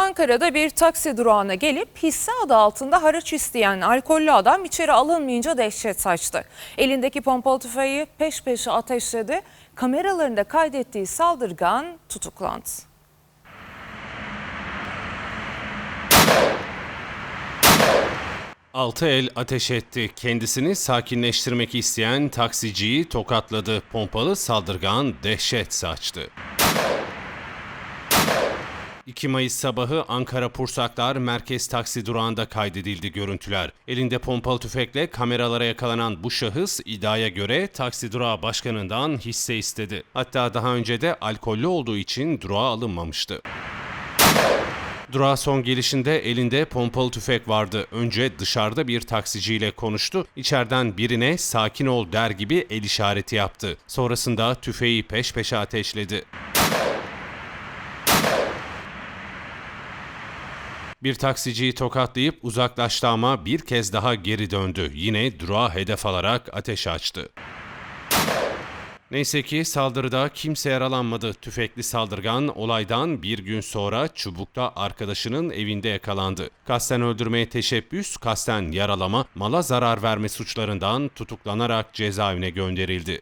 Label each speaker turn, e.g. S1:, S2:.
S1: Ankara'da bir taksi durağına gelip hisse adı altında haraç isteyen alkollü adam içeri alınmayınca dehşet saçtı. Elindeki pompalı tüfeği peş peşe ateşledi. Kameralarında kaydettiği saldırgan tutuklandı.
S2: Altı el ateş etti. Kendisini sakinleştirmek isteyen taksiciyi tokatladı. Pompalı saldırgan dehşet saçtı. 2 Mayıs sabahı Ankara Pursaklar Merkez Taksi durağında kaydedildi görüntüler. Elinde pompalı tüfekle kameralara yakalanan bu şahıs iddiaya göre taksi durağı başkanından hisse istedi. Hatta daha önce de alkollü olduğu için durağa alınmamıştı. Durağa son gelişinde elinde pompalı tüfek vardı. Önce dışarıda bir taksiciyle konuştu. İçeriden birine sakin ol der gibi el işareti yaptı. Sonrasında tüfeği peş peşe ateşledi. Bir taksiciyi tokatlayıp uzaklaştı ama bir kez daha geri döndü. Yine durağı hedef alarak ateş açtı. Neyse ki saldırıda kimse yaralanmadı. Tüfekli saldırgan olaydan bir gün sonra Çubuk'ta arkadaşının evinde yakalandı. Kasten öldürmeye teşebbüs, kasten yaralama, mala zarar verme suçlarından tutuklanarak cezaevine gönderildi.